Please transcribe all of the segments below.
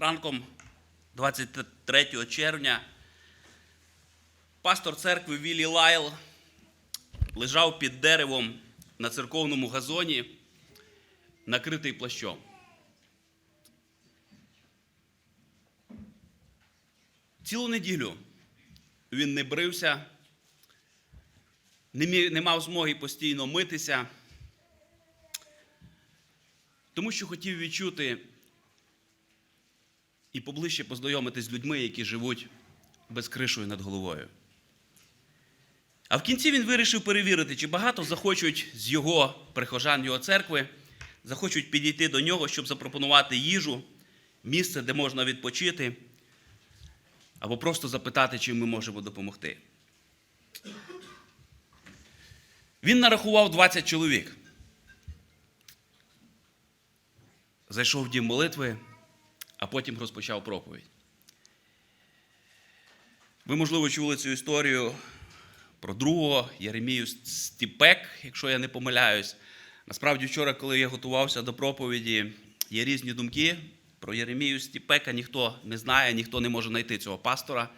ранком 23 червня пастор церкви Віллі Лайл лежав під деревом на церковному газоні, накритий плащом. Цілу неділю він не брився, не мав змоги постійно митися, тому що хотів відчути і поближче познайомитись з людьми, які живуть без кришою над головою. А в кінці він вирішив перевірити, чи багато захочуть з його прихожан його церкви, захочуть підійти до нього, щоб запропонувати їжу, місце, де можна відпочити, або просто запитати, чим ми можемо допомогти. Він нарахував 20 чоловік. Зайшов в дім молитви, а потім розпочав проповідь. Ви, можливо, чули цю історію про другого Єремію Стіпек, якщо я не помиляюсь. Насправді, вчора, коли я готувався до проповіді, є різні думки. Про Єремію Стіпека ніхто не знає, ніхто не може знайти цього пастора.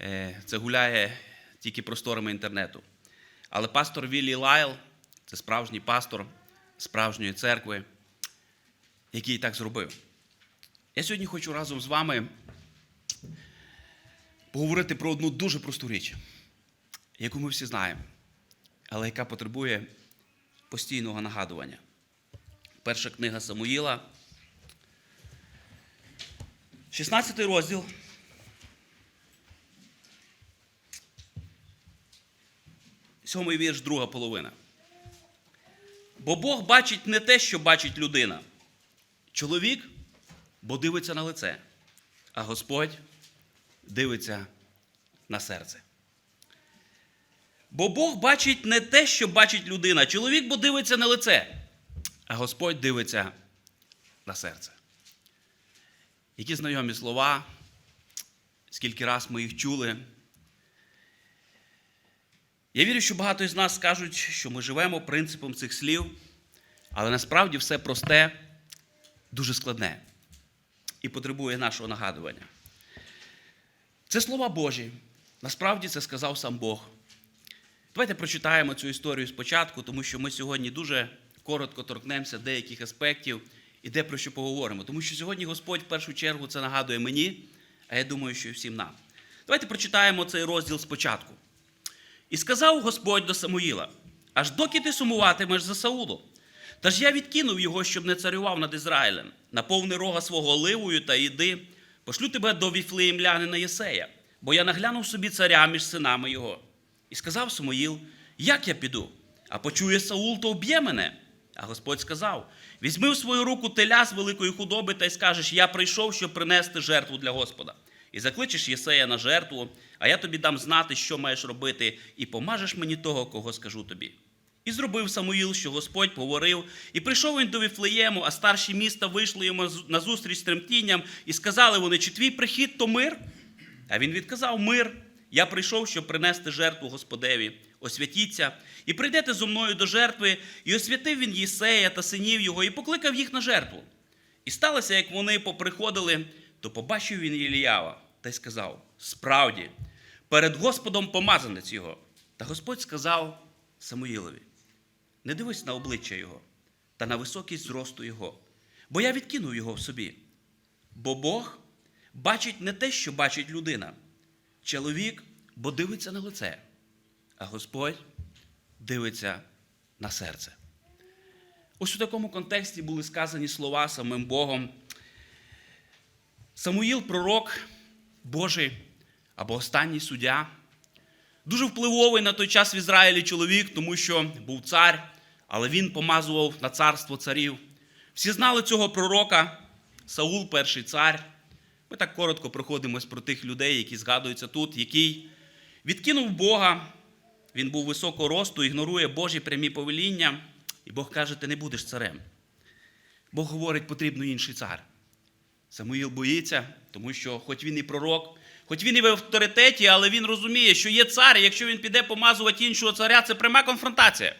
Е, Це гуляє тільки просторами інтернету. Але пастор Віллі Лайл це справжній пастор справжньої церкви, який так зробив. Я сьогодні хочу разом з вами поговорити про одну дуже просту річ, яку ми всі знаємо, але яка потребує постійного нагадування. Перша книга Самуїла, 16 розділ. Сьомий вірш, друга половина. Бо Бог бачить не те, що бачить людина. Чоловік, бо дивиться на лице, а Господь дивиться на серце. Бо Бог бачить не те, що бачить людина. Чоловік, бо дивиться на лице, а Господь дивиться на серце. Які знайомі слова, скільки раз ми їх чули. Я вірю, що багато із нас скажуть, що ми живемо принципом цих слів, але насправді все просте, дуже складне і потребує нашого нагадування. Це слова Божі. Насправді це сказав сам Бог. Давайте прочитаємо цю історію спочатку, тому що ми сьогодні дуже коротко торкнемося деяких аспектів і де про що поговоримо. Тому що сьогодні Господь в першу чергу це нагадує мені, а я думаю, що і всім нам. Давайте прочитаємо цей розділ спочатку. І сказав Господь до Самуїла: аж доки ти сумуватимеш за Саулом. Та ж я відкинув його, щоб не царював над Ізраїлем, наповни рога свого оливою та йди, пошлю тебе до віфлеємлянина Єсея, бо я наглянув собі царя між синами його. І сказав Самуїл: Як я піду? А почує Саул, то вб'є мене. А Господь сказав: Візьми в свою руку теля з великої худоби та й скажеш: Я прийшов, щоб принести жертву для Господа. І закличеш Єсея на жертву, а я тобі дам знати, що маєш робити, і помажеш мені того, кого скажу тобі. І зробив Самуїл, що Господь говорив, і прийшов він до Віфлеєму, а старші міста вийшли йому назустріч з тремтінням, і сказали вони, чи твій прихід то мир? А він відказав: Мир. Я прийшов, щоб принести жертву Господеві. Освятіться, і прийдете зо мною до жертви, і освятив він Єсея та синів його, і покликав їх на жертву. І сталося, як вони поприходили, то побачив він Іліява та й сказав: Справді, перед Господом помазанець його. Та Господь сказав Самуїлові: Не дивись на обличчя його та на високість зросту його, бо я відкинув його в собі. Бо Бог бачить не те, що бачить людина. Чоловік, бо дивиться на лице, а Господь дивиться на серце. Ось у такому контексті були сказані слова самим Богом. Самуїл, пророк Божий або останній суддя, дуже впливовий на той час в Ізраїлі чоловік, тому що був цар, але він помазував на царство царів. Всі знали цього пророка, Саул, перший цар. Ми так коротко проходимось про тих людей, які згадуються тут, який відкинув Бога, він був високого росту, ігнорує Божі прямі повеління, і Бог каже, ти не будеш царем. Бог говорить, потрібно інший цар. Самуїл боїться, тому що, хоч він і пророк, хоч він і в авторитеті, але він розуміє, що є цар, і якщо він піде помазувати іншого царя, це пряма конфронтація.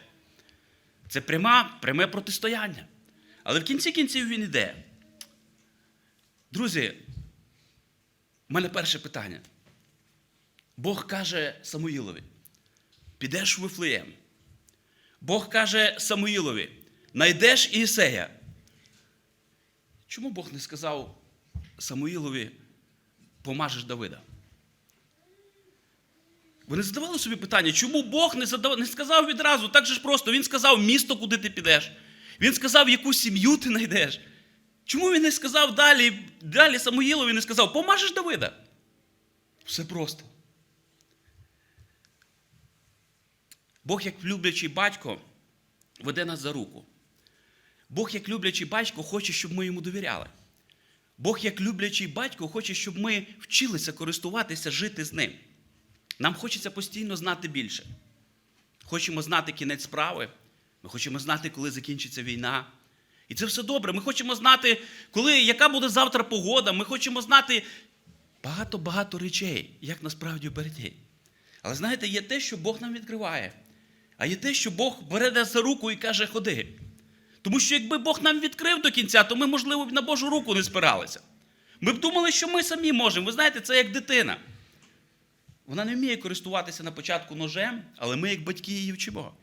Це пряма, пряме протистояння. Але в кінці кінців він іде. Друзі, в мене перше питання. Бог каже Самуїлові, підеш в Вифлеєм. Бог каже Самуїлові, найдеш Ісея. Чому Бог не сказав Самуїлові, помажеш Давида? Ви не задавали собі питання, чому Бог не, задав... не сказав відразу, так же ж просто. Він сказав місто, куди ти підеш. Він сказав, яку сім'ю ти знайдеш. Чому він не сказав далі, далі Самуїлові не сказав, помажеш Давида? Все просто. Бог, як люблячий батько, веде нас за руку. Бог, як люблячий батько, хоче, щоб ми йому довіряли. Бог, як люблячий батько, хоче, щоб ми вчилися користуватися, жити з ним. Нам хочеться постійно знати більше. Хочемо знати кінець справи, ми хочемо знати, коли закінчиться війна. І це все добре. Ми хочемо знати, коли, яка буде завтра погода. Ми хочемо знати багато-багато речей, як насправді впереді. Але знаєте, є те, що Бог нам відкриває, а є те, що Бог бере за руку і каже, ходи. Тому що якби Бог нам відкрив до кінця, то ми, можливо, б на Божу руку не спиралися. Ми б думали, що ми самі можемо. Ви знаєте, це як дитина. Вона не вміє користуватися на початку ножем, але ми, як батьки, її вчимо.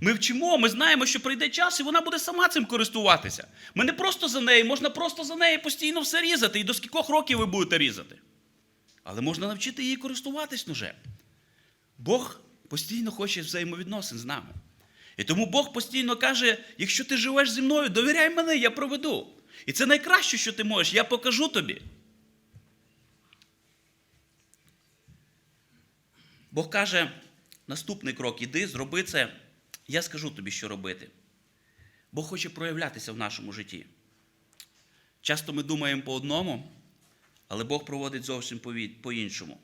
Ми вчимо, ми знаємо, що прийде час, і вона буде сама цим користуватися. Ми не просто за неї, можна просто за неї постійно все різати. І до скількох років ви будете різати. Але можна навчити її користуватись ножем. Бог постійно хоче взаємовідносин з нами. І тому Бог постійно каже: якщо ти живеш зі мною, довіряй мене, я проведу. І це найкраще, що ти можеш, я покажу тобі. Бог каже, наступний крок, іди, зроби це, я скажу тобі, що робити. Бог хоче проявлятися в нашому житті. Часто ми думаємо по одному, але Бог проводить зовсім по-іншому.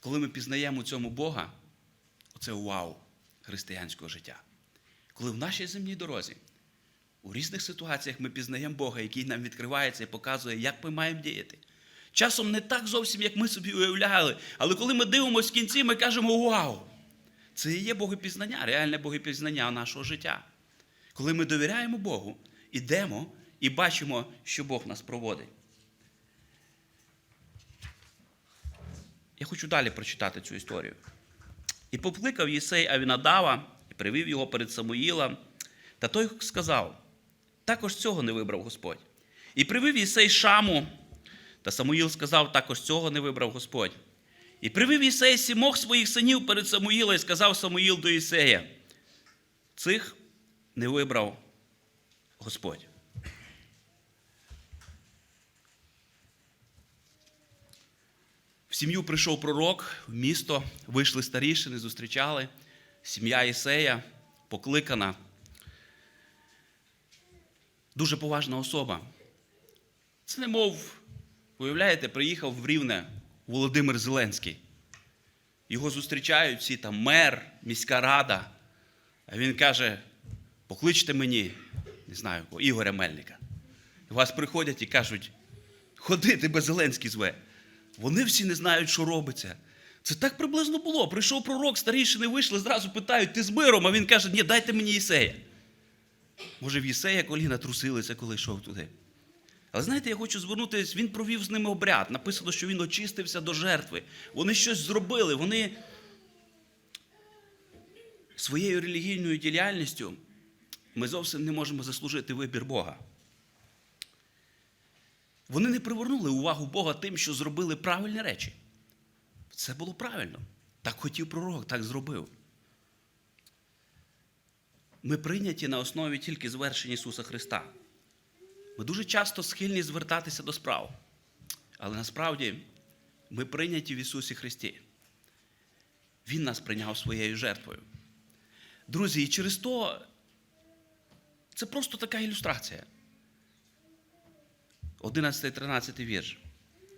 Коли ми пізнаємо цьому Бога, оце вау християнського життя. Коли в нашій земній дорозі, у різних ситуаціях ми пізнаємо Бога, який нам відкривається і показує, як ми маємо діяти. Часом не так зовсім, як ми собі уявляли, але коли ми дивимося в кінці, ми кажемо Вау! Це і є богопізнання, реальне богопізнання нашого життя. Коли ми довіряємо Богу, ідемо і бачимо, що Бог нас проводить. Я хочу далі прочитати цю історію. І покликав Єсей Авінадава і привів його перед Самуїла. Та той сказав: також цього не вибрав Господь. І привив Єсей Шаму. Та Самуїл сказав, також цього не вибрав Господь. І привів Єсей сімох своїх синів перед Самуїла і сказав Самуїл до Єсея: цих не вибрав Господь. В сім'ю прийшов пророк, в місто, вийшли старішини, зустрічали. Сім'я Ісея покликана. Дуже поважна особа. Це не мов, уявляєте, приїхав в Рівне Володимир Зеленський. Його зустрічають всі там мер, міська рада. А він каже: покличте мені, не знаю, Ігоря Мельника. І вас приходять і кажуть, ходи, тебе Зеленський зве. Вони всі не знають, що робиться. Це так приблизно було. Прийшов пророк, старішини вийшли, зразу питають, ти з миром, а він каже, ні, дайте мені Єсея. Може, в Єсея коліна трусилися, коли йшов туди. Але знаєте, я хочу звернутися, він провів з ними обряд. Написано, що він очистився до жертви. Вони щось зробили. Вони своєю релігійною діяльністю ми зовсім не можемо заслужити вибір Бога. Вони не привернули увагу Бога тим, що зробили правильні речі. Це було правильно. Так хотів пророк, так зробив. Ми прийняті на основі тільки звершень Ісуса Христа. Ми дуже часто схильні звертатися до справ. Але насправді ми прийняті в Ісусі Христі. Він нас прийняв своєю жертвою. Друзі, і через то це просто така ілюстрація. 11-13 вірш.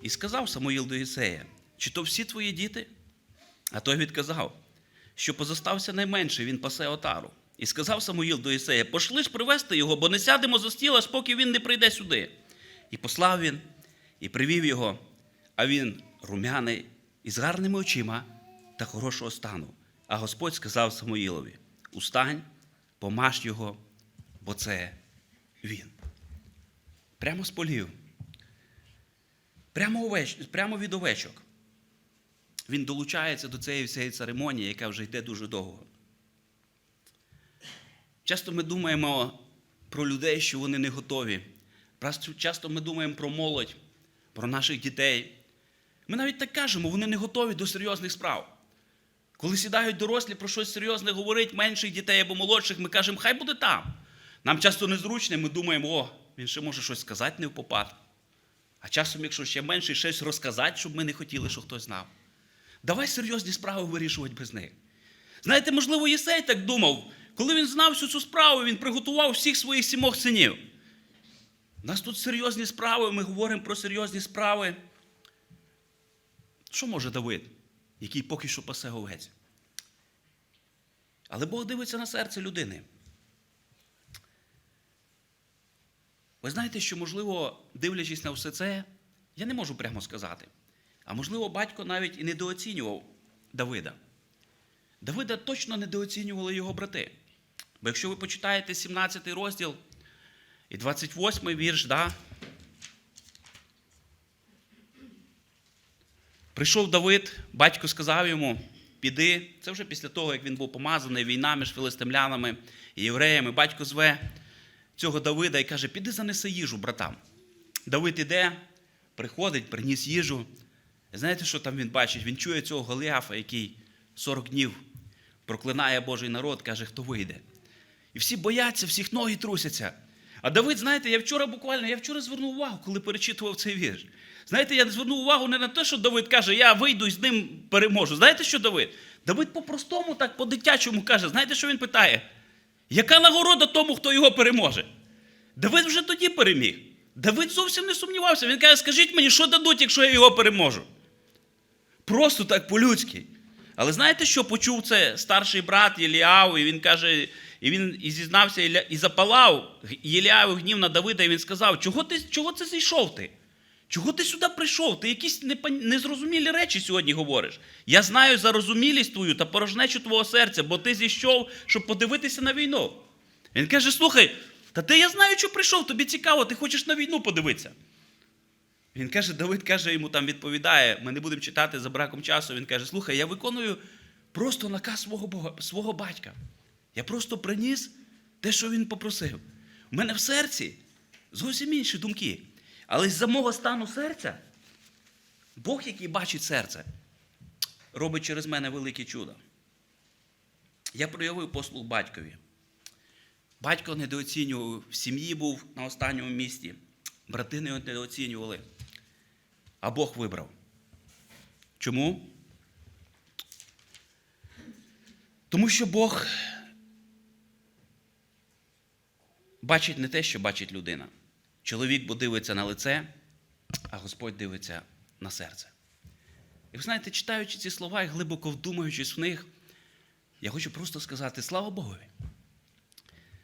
І сказав Самуїл до Ісея, чи то всі твої діти? А той відказав, що позостався найменший, він пасе отару. І сказав Самуїл до Ісея, пошли ж привезти його, бо не сядемо за стіл, аж поки він не прийде сюди. І послав він, і привів його, а він румяний, із гарними очима та хорошого стану. А Господь сказав Самуїлові: Устань, помаж його, бо це він. Прямо з полів прямо, овеч, прямо від овечок. Він долучається до цієї всієї церемонії, яка вже йде дуже довго. Часто ми думаємо про людей, що вони не готові. Часто ми думаємо про молодь, про наших дітей. Ми навіть так кажемо, вони не готові до серйозних справ. Коли сідають дорослі про щось серйозне говорить, менших дітей або молодших, ми кажемо, хай буде там. Нам часто незручно, ми думаємо, о, він ще може щось сказати не в попад. А часом, якщо ще менше, щось розказати, щоб ми не хотіли, щоб хтось знав. Давай серйозні справи вирішувати без них. Знаєте, можливо, Єсей так думав, коли він знав всю цю справу, він приготував всіх своїх сімох синів. У нас тут серйозні справи, ми говоримо про серйозні справи. Що може Давид, який поки що пасе овець? Але Бог дивиться на серце людини. Ви знаєте, що, можливо, дивлячись на все це, я не можу прямо сказати. А можливо, батько навіть і недооцінював Давида. Давида точно недооцінювали його брати. Бо якщо ви почитаєте 17 розділ і 28 вірш, да, прийшов Давид, батько сказав йому: піди. Це вже після того, як він був помазаний, війна між филистимлянами і євреями. Батько зве цього Давида і каже: піди занеси їжу братам. Давид іде, приходить, приніс їжу. Знаєте, що там він бачить? Він чує цього Голіафа, який 40 днів проклинає Божий народ, каже, хто вийде. І всі бояться, всіх ноги трусяться. А Давид, знаєте, я вчора буквально, я вчора звернув увагу, коли перечитував цей вірш. Знаєте, я звернув увагу не на те, що Давид каже, я вийду і з ним переможу. Знаєте, що Давид? Давид по-простому, так по-дитячому каже, знаєте, що він питає? Яка нагорода тому, хто його переможе? Давид вже тоді переміг. Давид зовсім не сумнівався. Він каже, скажіть мені, що дадуть, якщо я його переможу? Просто так по-людськи. Але знаєте, що почув це старший брат Єліав, і він каже, і він і зізнався, і запалав Єліаву гнів на Давида, і він сказав: чого ти чого це зійшов ти? Чого ти сюди прийшов? Ти якісь незрозумілі речі сьогодні говориш. Я знаю зарозумілість твою та порожнечу твого серця, бо ти зійшов, щоб подивитися на війну. Він каже: слухай, та ти я знаю, що прийшов, тобі цікаво, ти хочеш на війну подивитися. Він каже, Давид каже, йому там відповідає, ми не будемо читати за браком часу. Він каже: слухай, я виконую просто наказ свого, свого батька. Я просто приніс те, що він попросив. У мене в серці зовсім інші думки. Але з-за мого стану серця, Бог, який бачить серце, робить через мене велике чудо. Я проявив послуг батькові. Батько недооцінював, в сім'ї був на останньому місці. Брати не недооцінювали. А Бог вибрав. Чому? Тому що Бог бачить не те, що бачить людина. Чоловік дивиться на лице, а Господь дивиться на серце. І ви знаєте, читаючи ці слова і глибоко вдумуючись в них, я хочу просто сказати слава Богові.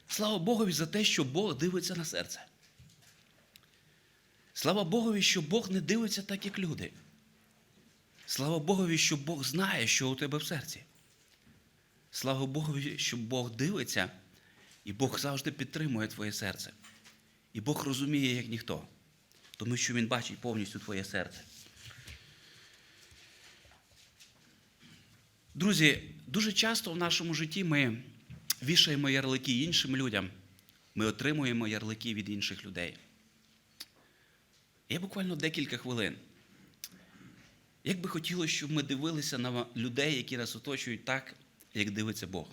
Слава Богові за те, що Бог дивиться на серце. Слава Богові, що Бог не дивиться так, як люди. Слава Богові, що Бог знає, що у тебе в серці. Слава Богові, що Бог дивиться, і Бог завжди підтримує твоє серце. І Бог розуміє, як ніхто, тому що Він бачить повністю твоє серце. Друзі, дуже часто в нашому житті ми вішаємо ярлики іншим людям, ми отримуємо ярлики від інших людей. Я буквально декілька хвилин. Як би хотілося, щоб ми дивилися на людей, які нас оточують так, як дивиться Бог.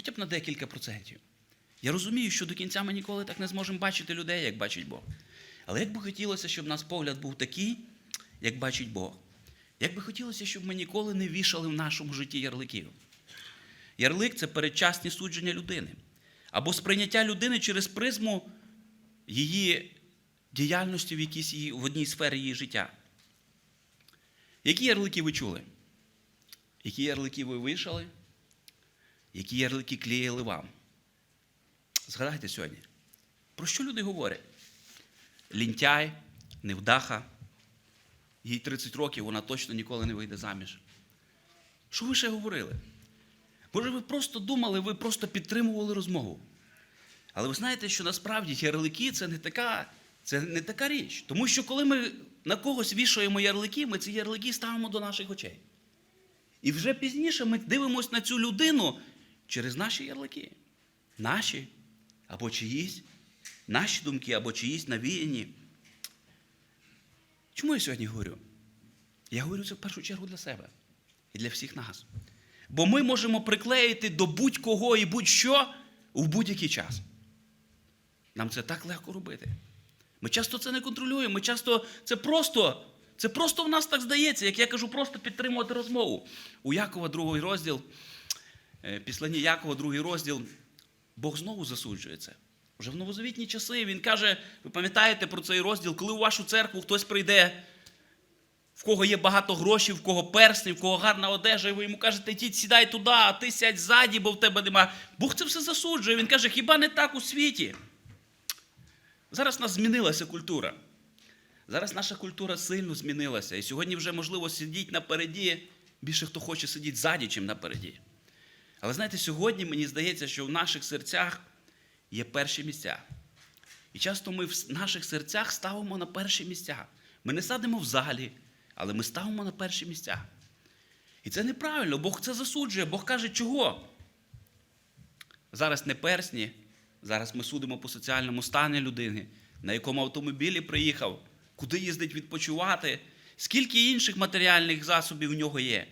Хоча б на декілька процентів. Я розумію, що до кінця ми ніколи так не зможемо бачити людей, як бачить Бог. Але як би хотілося, щоб наш погляд був такий, як бачить Бог. Як би хотілося, щоб ми ніколи не вішали в нашому житті ярликів. Ярлик це передчасні судження людини. Або сприйняття людини через призму її діяльності в, якійсь її, в одній сфері її життя. Які ярлики ви чули? Які ярлики ви вишали? Які ярлики клеїли вам? Згадайте сьогодні. Про що люди говорять? Лінтяй, невдаха. Їй 30 років, вона точно ніколи не вийде заміж. Що ви ще говорили? Може, ви просто думали, ви просто підтримували розмову. Але ви знаєте, що насправді ярлики це не така Це не така річ. Тому що коли ми на когось вішаємо ярлики, ми ці ярлики ставимо до наших очей. І вже пізніше ми дивимося на цю людину через наші ярлики. Наші або чиїсь, наші думки або чиїсь навіяні. Чому я сьогодні говорю? Я говорю це в першу чергу для себе і для всіх нас. Бо ми можемо приклеїти до будь-кого і будь-що в будь-який час. Нам це так легко робити. Ми часто це не контролюємо, ми часто це просто, це просто в нас так здається, як я кажу, просто підтримувати розмову. У Якова, другий розділ, е, післанні Якова, другий розділ, Бог знову засуджує це. Вже в новозавітні часи він каже: ви пам'ятаєте про цей розділ, коли у вашу церкву хтось прийде, в кого є багато грошей, в кого персні, в кого гарна одежа, і ви йому кажете, йдіть, сідай туди, а ти сядь ззаді, бо в тебе нема. Бог це все засуджує. Він каже, хіба не так у світі? Зараз в нас змінилася культура. Зараз наша культура сильно змінилася. І сьогодні вже, можливо, сидіть напереді. Більше хто хоче сидіти ззаді, чим напереді. Але знаєте, сьогодні мені здається, що в наших серцях є перші місця. І часто ми в наших серцях ставимо на перші місця. Ми не садимо в залі, але ми ставимо на перші місця. І це неправильно, Бог це засуджує. Бог каже, чого? Зараз не персні, зараз ми судимо по соціальному стані людини, на якому автомобілі приїхав, куди їздить відпочивати, скільки інших матеріальних засобів в нього є.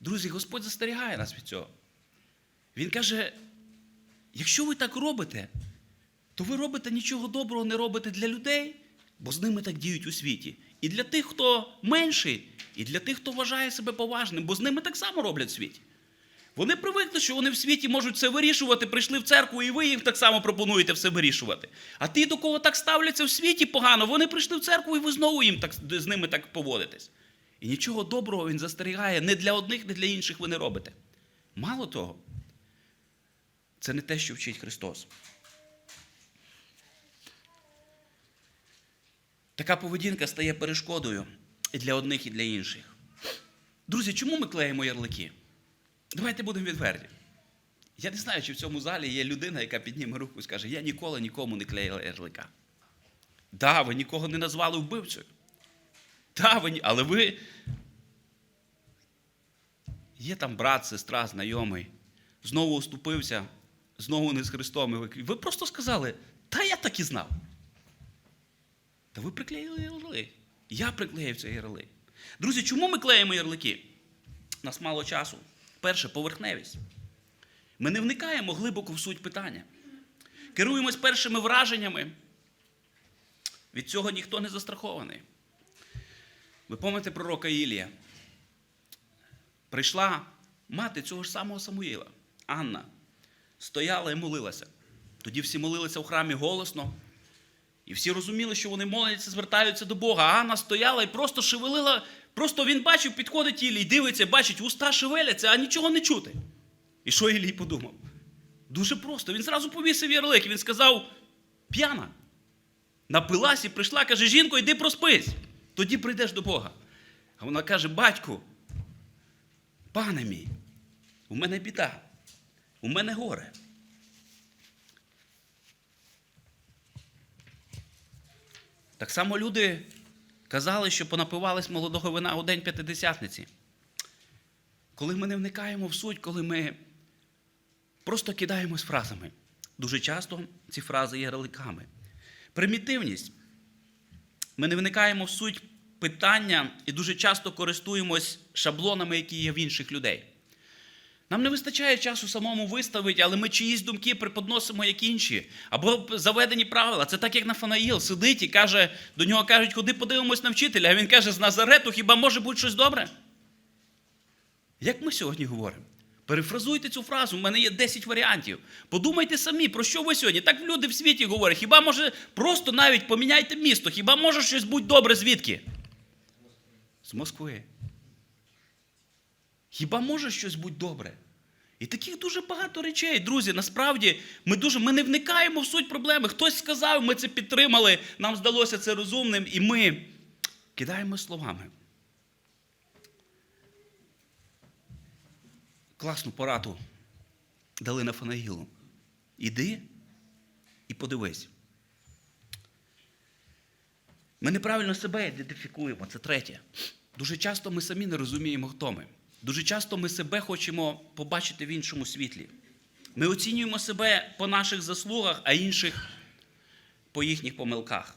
Друзі, Господь застерігає нас від цього. Він каже: якщо ви так робите, то ви робите нічого доброго не робите для людей, бо з ними так діють у світі. І для тих, хто менший, і для тих, хто вважає себе поважним, бо з ними так само роблять в світі. Вони привикли, що вони в світі можуть все вирішувати, прийшли в церкву, і ви їм так само пропонуєте все вирішувати. А ті, до кого так ставляться в світі погано, вони прийшли в церкву, і ви знову їм так, з ними так поводитесь. І нічого доброго він застерігає не для одних, не для інших ви не робите. Мало того, це не те, що вчить Христос. Така поведінка стає перешкодою і для одних, і для інших. Друзі, чому ми клеїмо ярлики? Давайте будемо відверті. Я не знаю, чи в цьому залі є людина, яка підніме руку і скаже, я ніколи нікому не клеїла ярлика. Да, ви нікого не назвали вбивцею. Да, ви, але ви. Є там брат, сестра, знайомий, знову оступився, знову не з Христом. Ви просто сказали, та я так і знав. Та ви приклеїли ярлик. Я приклеїв цей ярлик. Друзі, чому ми клеїмо ярлики? У нас мало часу. Перше, поверхневість. Ми не вникаємо глибоко в суть питання. Керуємось першими враженнями. Від цього ніхто не застрахований. Ви пам'ятаєте пророка Ілія? Прийшла мати цього ж самого Самуїла, Анна, стояла і молилася. Тоді всі молилися в храмі голосно. І всі розуміли, що вони моляться, звертаються до Бога. А Анна стояла і просто шевелила, просто він бачив, підходить Ілій, дивиться, бачить, уста шевеляться, а нічого не чути. І що Ілій подумав? Дуже просто. Він зразу повісив ярлик, він сказав: п'яна. Напилась і прийшла, каже, жінко, йди проспись, тоді прийдеш до Бога. А вона каже: батьку, пане мій, у мене біда, у мене горе. Так само люди казали, що понапивались молодого вина у день п'ятидесятниці. Коли ми не вникаємо в суть, коли ми просто кидаємось фразами. Дуже часто ці фрази є ярликами. Примітивність. Ми не вникаємо в суть питання і дуже часто користуємось шаблонами, які є в інших людей. Нам не вистачає часу самому виставити, але ми чиїсь думки преподносимо як інші. Або заведені правила. Це так, як Нафанаїл сидить і каже, до нього кажуть, ходи подивимось на вчителя. А він каже, з Назарету хіба може бути щось добре? Як ми сьогодні говоримо? Перефразуйте цю фразу, у мене є 10 варіантів. Подумайте самі, про що ви сьогодні? Так люди в світі говорять. Хіба може просто навіть поміняйте місто? Хіба може щось бути добре звідки? З Москви. Хіба може щось бути добре? І таких дуже багато речей, друзі. Насправді ми дуже ми не вникаємо в суть проблеми. Хтось сказав, ми це підтримали, нам здалося це розумним, і ми кидаємо словами. Класну пораду дали на Фанаїлу. Іди і подивись. Ми неправильно себе ідентифікуємо. Це третє. Дуже часто ми самі не розуміємо, хто ми. Дуже часто ми себе хочемо побачити в іншому світлі. Ми оцінюємо себе по наших заслугах, а інших по їхніх помилках.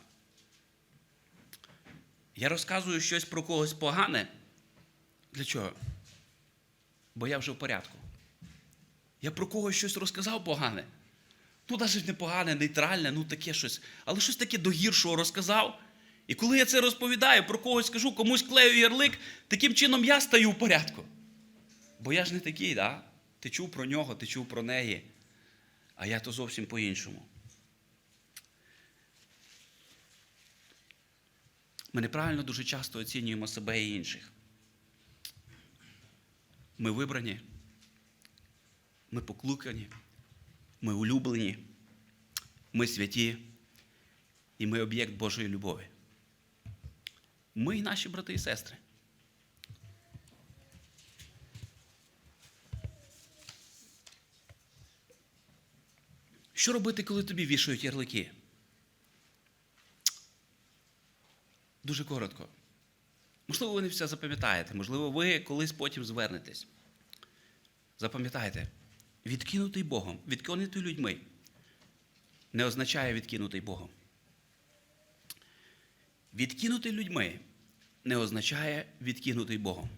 Я розказую щось про когось погане. Для чого? Бо я вже в порядку. Я про когось щось розказав погане. Ну, навіть не погане, нейтральне, ну таке щось. Але щось таке до гіршого розказав. І коли я це розповідаю, про когось скажу, комусь клею ярлик, таким чином я стаю в порядку. Бо я ж не такий, да? ти чув про нього, ти чув про неї, а я то зовсім по-іншому. Ми неправильно дуже часто оцінюємо себе і інших. Ми вибрані, ми покликані, ми улюблені, ми святі, і ми об'єкт Божої любові. Ми і наші брати і сестри. Що робити, коли тобі вішають ярлики? Дуже коротко. Можливо, ви не все запам'ятаєте, можливо, ви колись потім звернетесь. Запам'ятайте, відкинутий Богом, відкинутий людьми не означає відкинутий Богом. Відкинутий людьми не означає відкинутий Богом.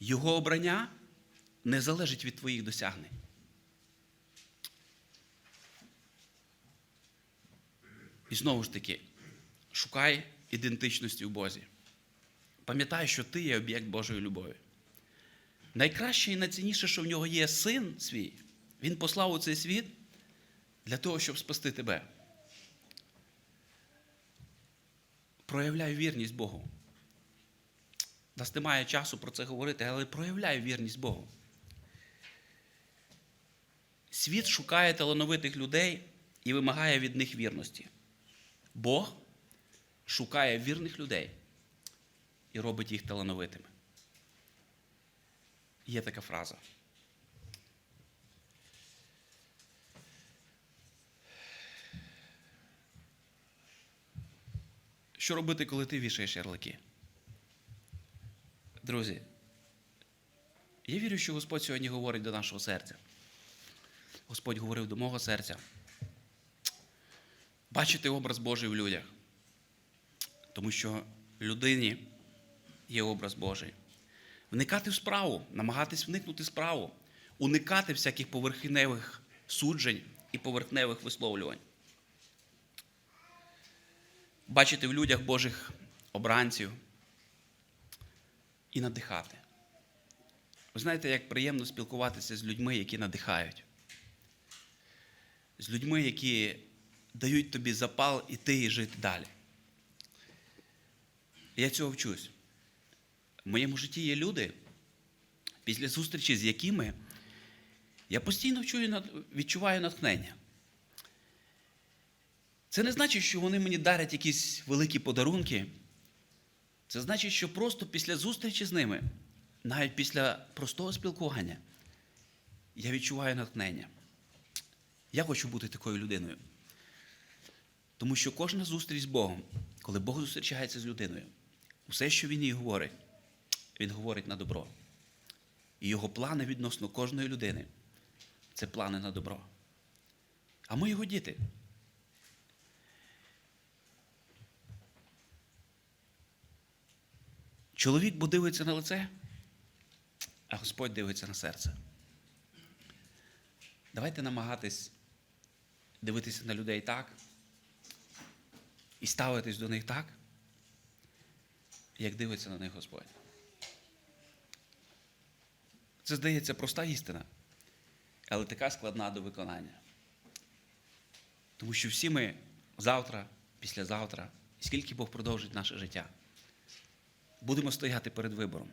Його обрання не залежить від твоїх досягнень. І знову ж таки, шукай ідентичності в Бозі. Пам'ятай, що ти є об'єкт Божої любові. Найкраще і найцінніше, що в нього є син свій, він послав у цей світ для того, щоб спасти тебе. Проявляй вірність Богу. Нас немає часу про це говорити, але проявляй вірність Богу. Світ шукає талановитих людей і вимагає від них вірності. Бог шукає вірних людей і робить їх талановитими. Є така фраза. Що робити, коли ти вішаєш ярлики? Друзі, я вірю, що Господь сьогодні говорить до нашого серця. Господь говорив до мого серця. Бачити образ Божий в людях. Тому що людині є образ Божий. Вникати в справу, намагатись вникнути в справу, уникати всяких поверхневих суджень і поверхневих висловлювань. Бачити в людях Божих обранців і надихати. Ви знаєте, як приємно спілкуватися з людьми, які надихають, з людьми, які дають тобі запал іти і жити далі. Я цього вчусь. В моєму житті є люди, після зустрічі з якими я постійно відчуваю натхнення. Це не значить, що вони мені дарять якісь великі подарунки. Це значить, що просто після зустрічі з ними, навіть після простого спілкування, я відчуваю натхнення. Я хочу бути такою людиною. Тому що кожна зустріч з Богом, коли Бог зустрічається з людиною, усе, що Він їй говорить, Він говорить на добро. І його плани відносно кожної людини це плани на добро. А ми його діти. Чоловік бо дивиться на лице, а Господь дивиться на серце. Давайте намагатись дивитися на людей так і ставитись до них так, як дивиться на них Господь. Це здається проста істина, але така складна до виконання. Тому що всі ми завтра, післязавтра, скільки Бог продовжить наше життя, будемо стояти перед вибором.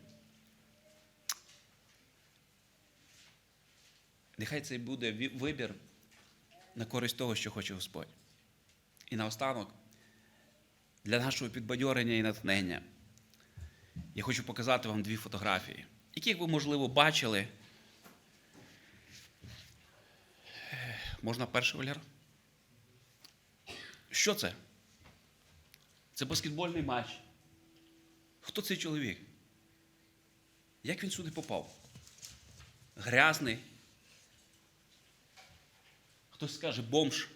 Нехай це буде вибір на користь того, що хоче Господь. І наостанок, для нашого підбадьорення і натхнення, я хочу показати вам дві фотографії, яких ви, можливо, бачили. Можна перший Валер? Що це? Це баскетбольний матч. Хто цей чоловік? Як він сюди попав? Грязний. Хтось скаже бомж.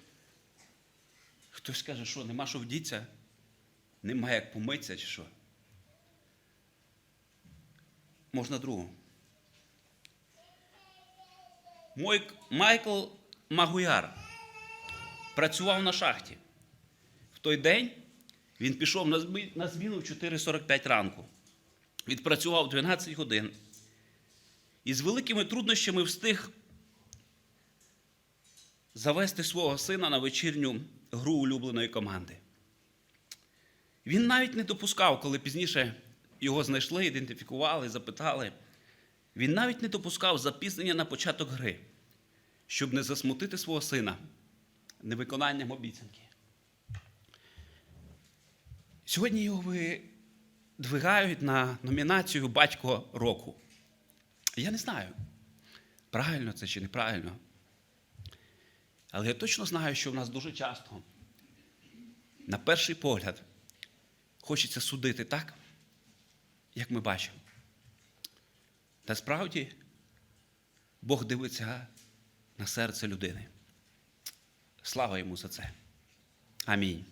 Хтось скаже, що нема що вдіться, нема як помитися чи що. Можна другу. Мой Майкл Магуяр працював на шахті. В той день він пішов на зміну в 4.45 ранку. Відпрацював 12 годин. І з великими труднощами встиг завести свого сина на вечірню гру улюбленої команди. Він навіть не допускав, коли пізніше його знайшли, ідентифікували, запитали. Він навіть не допускав запізнення на початок гри, щоб не засмутити свого сина невиконанням обіцянки. Сьогодні його видвигають на номінацію Батько року. Я не знаю, правильно це чи неправильно. Але я точно знаю, що в нас дуже часто, на перший погляд, хочеться судити так, як ми бачимо. Насправді, Бог дивиться на серце людини. Слава йому за це. Амінь.